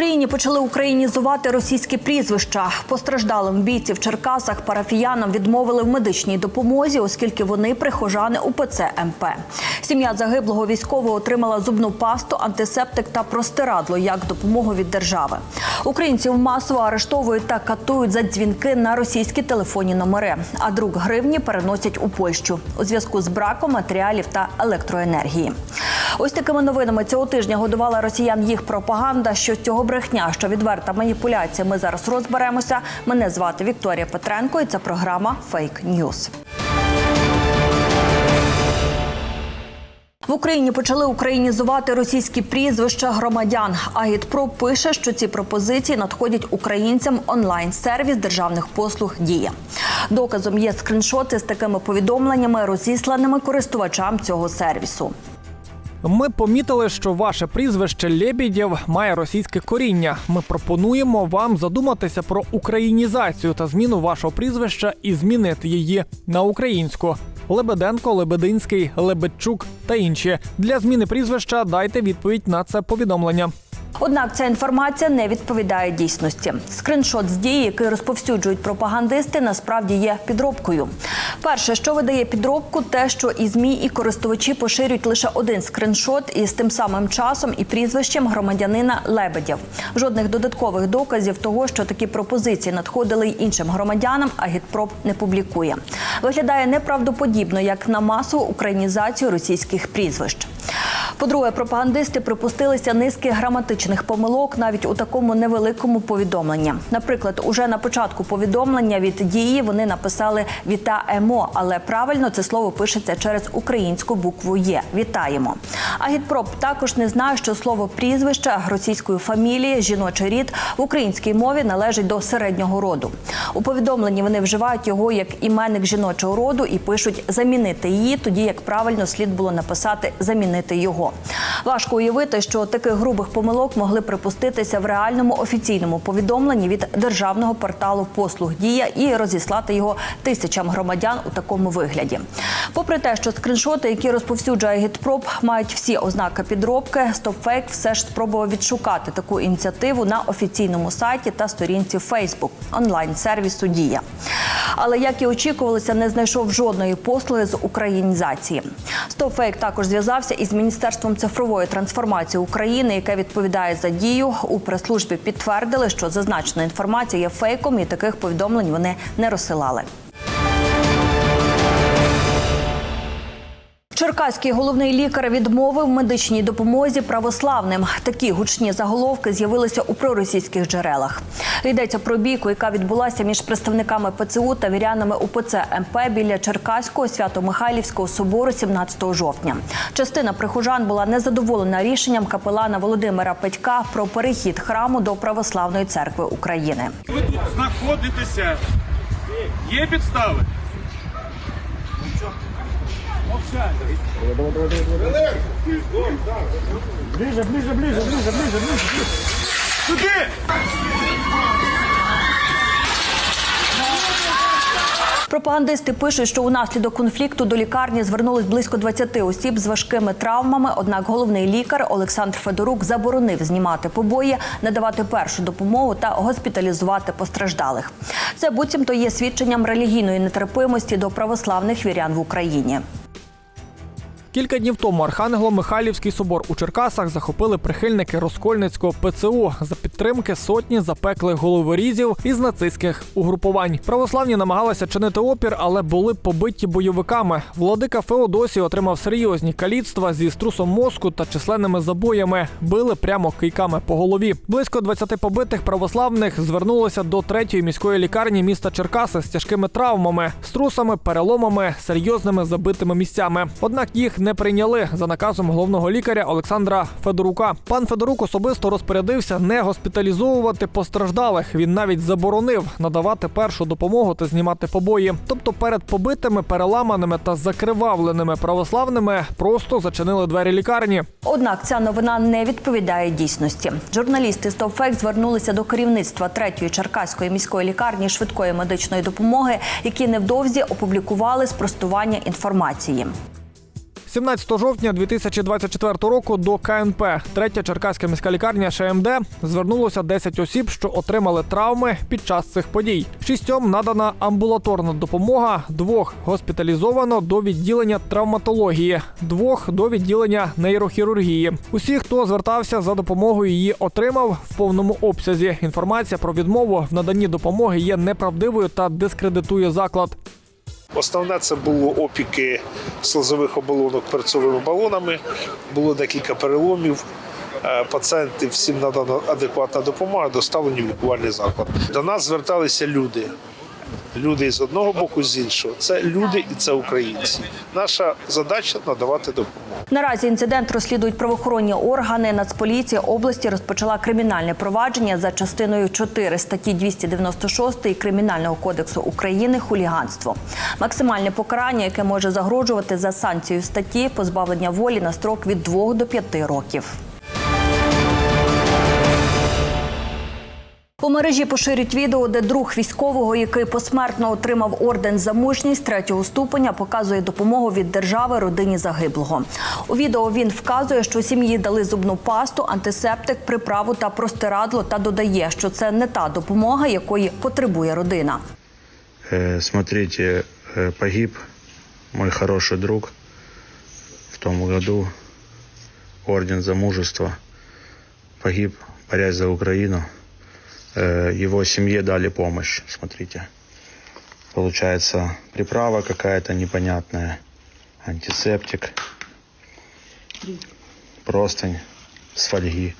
Україні почали українізувати російські прізвища. Постраждалим бійців в Черкасах парафіянам відмовили в медичній допомозі, оскільки вони прихожани УПЦ МП. Сім'я загиблого військового отримала зубну пасту, антисептик та простирадло як допомогу від держави. Українців масово арештовують та катують за дзвінки на російські телефонні номери. А друг гривні переносять у Польщу у зв'язку з браком матеріалів та електроенергії. Ось такими новинами цього тижня годувала росіян їх пропаганда. Що з цього брехня, що відверта маніпуляція. Ми зараз розберемося. Мене звати Вікторія Петренко, і це програма Фейк Ньюз. В Україні почали українізувати російські прізвища громадян. Агітпро пише, що ці пропозиції надходять українцям онлайн-сервіс державних послуг Дія. Доказом є скріншоти з такими повідомленнями, розісланими користувачам цього сервісу. Ми помітили, що ваше прізвище Лєбідєв має російське коріння. Ми пропонуємо вам задуматися про українізацію та зміну вашого прізвища і змінити її на українську. Лебеденко, Лебединський, Лебедчук та інші. Для зміни прізвища дайте відповідь на це повідомлення. Однак ця інформація не відповідає дійсності. Скриншот з дії, який розповсюджують пропагандисти, насправді є підробкою. Перше, що видає підробку, те, що і змі, і користувачі поширюють лише один скриншот із тим самим часом і прізвищем громадянина Лебедєв. Жодних додаткових доказів того, що такі пропозиції надходили й іншим громадянам, а Гідпроп не публікує. Виглядає неправдоподібно як на масову українізацію російських прізвищ. По-друге, пропагандисти припустилися низки граматичних помилок навіть у такому невеликому повідомленні. Наприклад, уже на початку повідомлення від дії вони написали «вітаємо», але правильно це слово пишеться через українську букву Є. Вітаємо. Агітпроп також не знає, що слово прізвище російської фамілії, жіночий рід в українській мові належить до середнього роду. У повідомленні вони вживають його як іменник жіночого роду і пишуть замінити її, тоді як правильно слід було написати замінити його. Важко уявити, що таких грубих помилок могли припуститися в реальному офіційному повідомленні від державного порталу послуг Дія і розіслати його тисячам громадян у такому вигляді. Попри те, що скріншоти, які розповсюджує Гітпроп, мають всі ознаки підробки, StopFake все ж спробував відшукати таку ініціативу на офіційному сайті та сторінці Facebook онлайн-сервісу Дія. Але як і очікувалося, не знайшов жодної послуги з українізації. Стофейк також зв'язався із міністерством цифрової трансформації України, яке відповідає за дію. У прес-службі підтвердили, що зазначена інформація є фейком, і таких повідомлень вони не розсилали. Черкаський головний лікар відмовив медичній допомозі православним. Такі гучні заголовки з'явилися у проросійських джерелах. Йдеться про бійку, яка відбулася між представниками ПЦУ та вірянами УПЦ МП біля Черкаського свято-Михайлівського собору 17 жовтня. Частина прихожан була незадоволена рішенням капелана Володимира Петька про перехід храму до православної церкви України. Ви тут знаходитеся. Є підстави? Ближе, ближе, ближе, ближе, ближе, ближе. Сюди! Пропагандисти пишуть, що унаслідок конфлікту до лікарні звернулось близько 20 осіб з важкими травмами. Однак головний лікар Олександр Федорук заборонив знімати побої, надавати першу допомогу та госпіталізувати постраждалих. Це буцімто є свідченням релігійної нетерпимості до православних вірян в Україні. Кілька днів тому Архангело-Михайлівський собор у Черкасах захопили прихильники Розкольницького ПЦУ за підтримки сотні запеклих головорізів із нацистських угрупувань. Православні намагалися чинити опір, але були побиті бойовиками. Владика Феодосій отримав серйозні каліцтва зі струсом мозку та численними забоями. Били прямо кийками по голові. Близько 20 побитих православних звернулося до третьої міської лікарні міста Черкаси з тяжкими травмами, струсами, переломами, серйозними забитими місцями. Однак їх не прийняли за наказом головного лікаря Олександра Федорука. Пан Федорук особисто розпорядився не госпіталізовувати постраждалих. Він навіть заборонив надавати першу допомогу та знімати побої. Тобто перед побитими, переламаними та закривавленими православними просто зачинили двері лікарні. Однак ця новина не відповідає дійсності. Журналісти «Стопфект» звернулися до керівництва третьої черкаської міської лікарні швидкої медичної допомоги, які невдовзі опублікували спростування інформації. 17 жовтня 2024 року до КНП третя Черкаська міська лікарня ШМД звернулося 10 осіб, що отримали травми під час цих подій. Шістьом надана амбулаторна допомога, двох госпіталізовано до відділення травматології, двох до відділення нейрохірургії. Усі, хто звертався за допомогою, її отримав в повному обсязі. Інформація про відмову в наданні допомоги є неправдивою та дискредитує заклад. Основне це було опіки слизових оболонок перцовими балонами. Було декілька переломів. Е, Пацієнти всім надана адекватна допомога, доставлені в лікувальний заклад. До нас зверталися люди. Люди з одного боку, з іншого. Це люди і це українці. Наша задача надавати допомогу. Наразі інцидент розслідують правоохоронні органи. Нацполіція області розпочала кримінальне провадження за частиною 4 статті 296 Кримінального кодексу України хуліганство. Максимальне покарання, яке може загрожувати за санкцією статті позбавлення волі на строк від 2 до 5 років. Мережі поширюють відео, де друг військового, який посмертно отримав орден за мужність третього ступеня, показує допомогу від держави родині загиблого. У відео він вказує, що сім'ї дали зубну пасту, антисептик, приправу та простирадло, та додає, що це не та допомога, якої потребує родина. Э, Смотрите, э, погиб мой хороший друг в том году. Орден за мужество. Погиб, борясь за Украину Э, Его семье дали помощь. Смотрите. Получается, приправа какая-то непонятная. Антисептик. Простынь с фольги.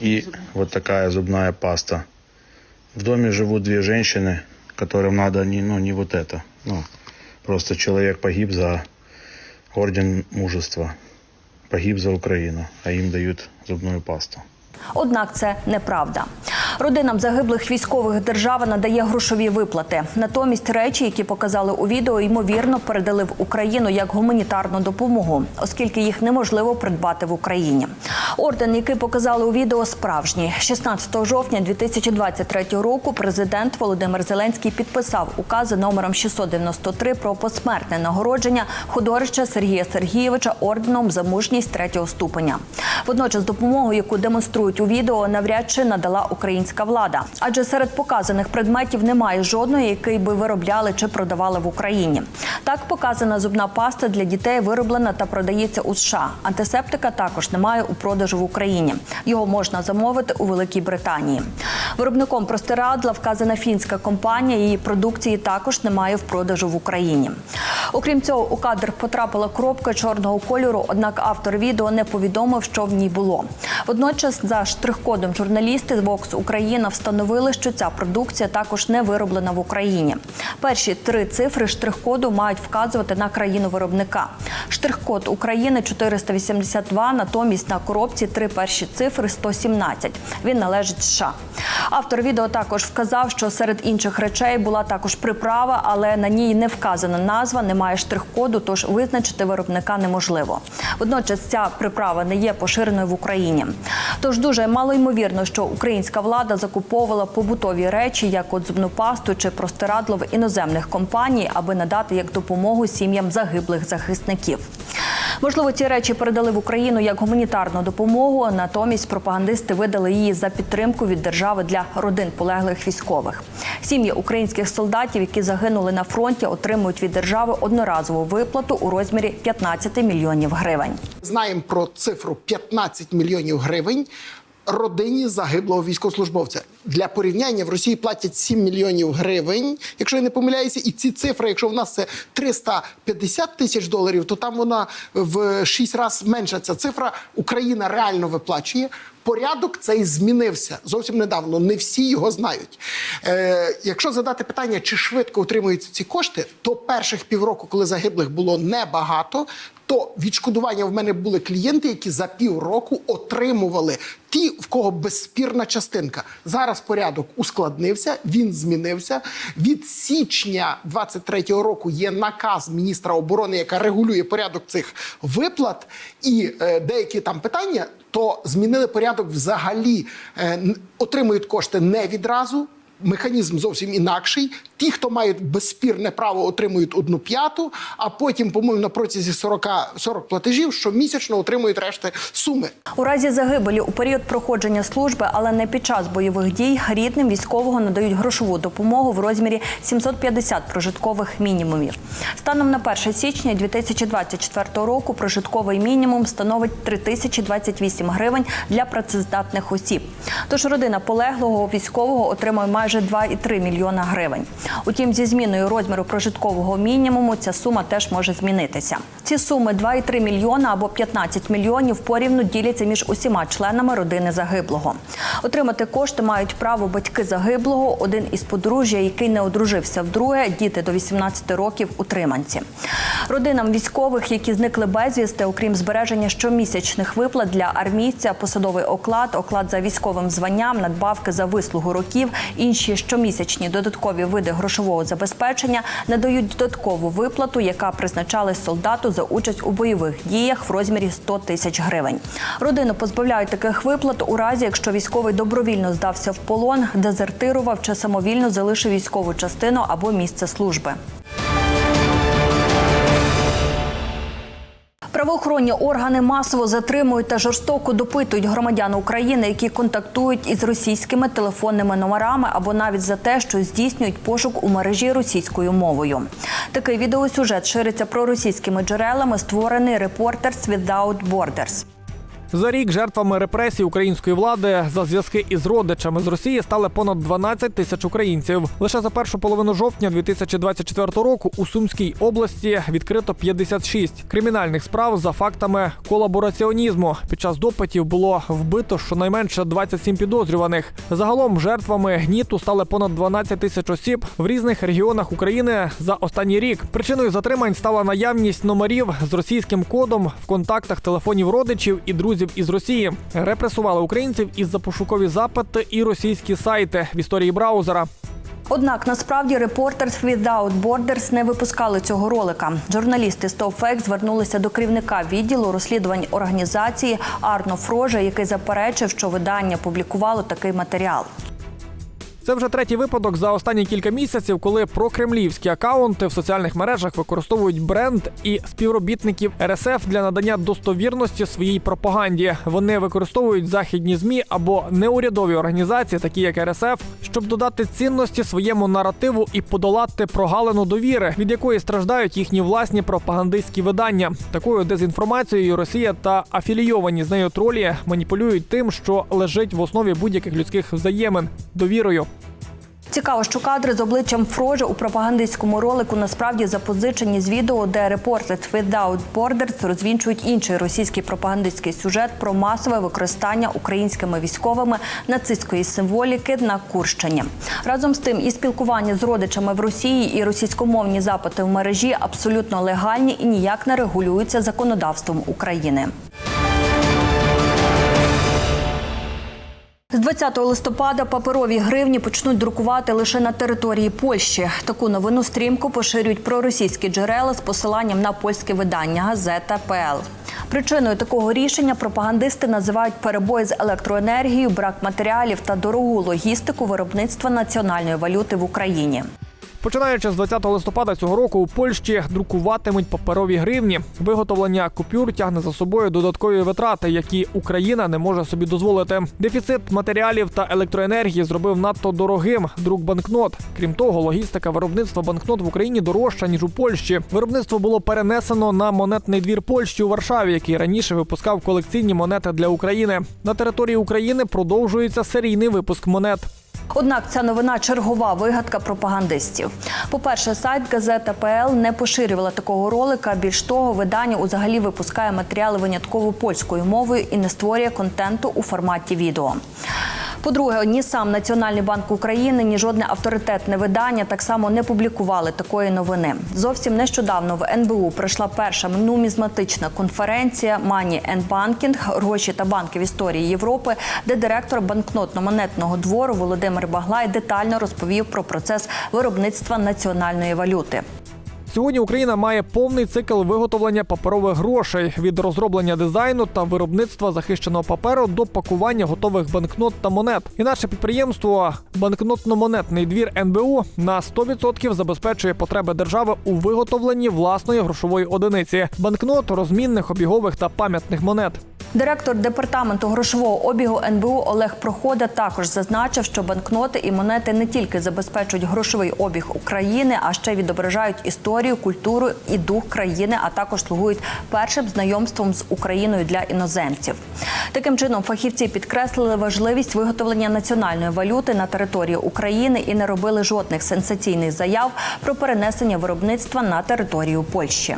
И вот такая зубная паста. В доме живут две женщины, которым надо не, ну, не вот это. Ну, просто человек погиб за орден мужества. Погиб за Украину, а им дают зубную пасту. Однак це неправда. Родинам загиблих військових держава надає грошові виплати. Натомість речі, які показали у відео, ймовірно передали в Україну як гуманітарну допомогу, оскільки їх неможливо придбати в Україні. Орден, який показали у відео, справжній. 16 жовтня 2023 року президент Володимир Зеленський підписав укази номером 693 про посмертне нагородження художника Сергія Сергійовича орденом за мужність третього ступеня. Водночас допомогу, яку демонструють у відео, навряд чи надала українська влада, адже серед показаних предметів немає жодної, який би виробляли чи продавали в Україні. Так показана зубна паста для дітей вироблена та продається у США. Антисептика також немає у продажу в Україні. Його можна замовити у Великій Британії. Виробником простирадла вказана фінська компанія. Її продукції також немає в продажу в Україні. Окрім цього, у кадр потрапила кропка чорного кольору. Однак автор відео не повідомив, що в ній було. Водночас, за штрих-кодом журналісти з Vox Україна встановили, що ця продукція також не вироблена в Україні. Перші три цифри штрих-коду мають вказувати на країну виробника. Штрих-код України 482, натомість на коробці три перші цифри 117. Він належить США. Автор відео також вказав, що серед інших речей була також приправа, але на ній не вказана назва, немає штрих-коду, тож визначити виробника неможливо. Водночас ця приправа не є поширеною в Україні. Тож дуже мало ймовірно, що українська влада закуповувала побутові речі, як от зубну пасту чи простирадло в іноземних компаній, аби надати як допомогу сім'ям загиблих захисників. Можливо, ці речі передали в Україну як гуманітарну допомогу. Натомість пропагандисти видали її за підтримку від держави для родин полеглих військових. Сім'ї українських солдатів, які загинули на фронті, отримують від держави одноразову виплату у розмірі 15 мільйонів гривень. знаємо про цифру 15 мільйонів гривень родині загиблого військовослужбовця. Для порівняння в Росії платять 7 мільйонів гривень, якщо я не помиляюся, і ці цифри, якщо в нас це 350 тисяч доларів, то там вона в 6 разів менша ця цифра. Україна реально виплачує. Порядок цей змінився зовсім недавно. Не всі його знають. Е, якщо задати питання, чи швидко отримуються ці кошти, то перших півроку, коли загиблих було небагато, то відшкодування в мене були клієнти, які за півроку отримували ті, в кого безспірна частинка. Зараз порядок ускладнився, він змінився. Від січня 23-го року є наказ міністра оборони, яка регулює порядок цих виплат, і е, деякі там питання, то змінили порядок взагалі. Е, отримують кошти не відразу. Механізм зовсім інакший. Ті, хто мають безспірне право, отримують одну п'яту, а потім, по-моєму, на протязі 40, 40 платежів щомісячно отримують решти суми. У разі загибелі у період проходження служби, але не під час бойових дій, рідним військового надають грошову допомогу в розмірі 750 прожиткових мінімумів. Станом на 1 січня 2024 року прожитковий мінімум становить 3028 гривень для працездатних осіб. Тож родина полеглого військового отримує майже 2,3 мільйона гривень. Утім, зі зміною розміру прожиткового мінімуму ця сума теж може змінитися. Ці суми 2,3 мільйона або 15 мільйонів порівну діляться між усіма членами родини загиблого. Отримати кошти мають право батьки загиблого, один із подружжя, який не одружився вдруге, діти до 18 років утриманці. Родинам військових, які зникли безвісти, окрім збереження щомісячних виплат для армійця, посадовий оклад, оклад за військовим званням, надбавки за вислугу років, інші щомісячні додаткові види грошового забезпечення надають додаткову виплату, яка призначалась солдату за участь у бойових діях в розмірі 100 тисяч гривень. Родину позбавляють таких виплат у разі, якщо військовий добровільно здався в полон, дезертирував чи самовільно залишив військову частину або місце служби. Правоохоронні органи масово затримують та жорстоко допитують громадян України, які контактують із російськими телефонними номерами або навіть за те, що здійснюють пошук у мережі російською мовою. Такий відеосюжет шириться проросійськими джерелами, створений репортер Without Borders. За рік жертвами репресій української влади за зв'язки із родичами з Росії стали понад 12 тисяч українців. Лише за першу половину жовтня 2024 року у Сумській області відкрито 56 кримінальних справ за фактами колабораціонізму. Під час допитів було вбито щонайменше 27 підозрюваних. Загалом жертвами гніту стали понад 12 тисяч осіб в різних регіонах України за останній рік. Причиною затримань стала наявність номерів з російським кодом в контактах телефонів родичів і друзів із Росії. Репресували українців із за пошукові запити і російські сайти в історії браузера. Однак насправді Reporters Without Borders не випускали цього ролика. Журналісти StopFake звернулися до керівника відділу розслідувань організації Арно Фрожа, який заперечив, що видання публікувало такий матеріал. Це вже третій випадок за останні кілька місяців, коли прокремлівські акаунти в соціальних мережах використовують бренд і співробітників РСФ для надання достовірності своїй пропаганді. Вони використовують західні змі або неурядові організації, такі як РСФ, щоб додати цінності своєму наративу і подолати прогалину довіри, від якої страждають їхні власні пропагандистські видання. Такою дезінформацією Росія та афілійовані з нею тролі маніпулюють тим, що лежить в основі будь-яких людських взаємин довірою. Цікаво, що кадри з обличчям Фрожа у пропагандистському ролику насправді запозичені з відео, де Reporters Without Borders розвінчують інший російський пропагандистський сюжет про масове використання українськими військовими нацистської символіки на Курщині. Разом з тим, і спілкування з родичами в Росії, і російськомовні запити в мережі абсолютно легальні і ніяк не регулюються законодавством України. З 20 листопада паперові гривні почнуть друкувати лише на території Польщі. Таку новину стрімко поширюють проросійські джерела з посиланням на польське видання газета ПЛ. Причиною такого рішення пропагандисти називають перебої з електроенергією, брак матеріалів та дорогу логістику виробництва національної валюти в Україні. Починаючи з 20 листопада цього року у Польщі друкуватимуть паперові гривні. Виготовлення купюр тягне за собою додаткові витрати, які Україна не може собі дозволити. Дефіцит матеріалів та електроенергії зробив надто дорогим друк банкнот. Крім того, логістика виробництва банкнот в Україні дорожча ніж у Польщі. Виробництво було перенесено на монетний двір Польщі у Варшаві, який раніше випускав колекційні монети для України. На території України продовжується серійний випуск монет. Однак ця новина чергова вигадка пропагандистів. По-перше, сайт газета ПЛ не поширювала такого ролика. Більш того, видання узагалі випускає матеріали винятково польською мовою і не створює контенту у форматі відео. По-друге, ні сам Національний банк України, ні жодне авторитетне видання так само не публікували такої новини. Зовсім нещодавно в НБУ пройшла перша нумізматична конференція and Banking – гроші та банки в історії Європи, де директор банкнотно-монетного двору Володимир Баглай детально розповів про процес виробництва національної валюти. Сьогодні Україна має повний цикл виготовлення паперових грошей від розроблення дизайну та виробництва захищеного паперу до пакування готових банкнот та монет. І наше підприємство банкнотно-монетний двір НБУ на 100% забезпечує потреби держави у виготовленні власної грошової одиниці банкнот, розмінних, обігових та пам'ятних монет. Директор департаменту грошового обігу НБУ Олег Прохода також зазначив, що банкноти і монети не тільки забезпечують грошовий обіг України, а ще відображають історію, культуру і дух країни, а також слугують першим знайомством з Україною для іноземців. Таким чином, фахівці підкреслили важливість виготовлення національної валюти на території України і не робили жодних сенсаційних заяв про перенесення виробництва на територію Польщі.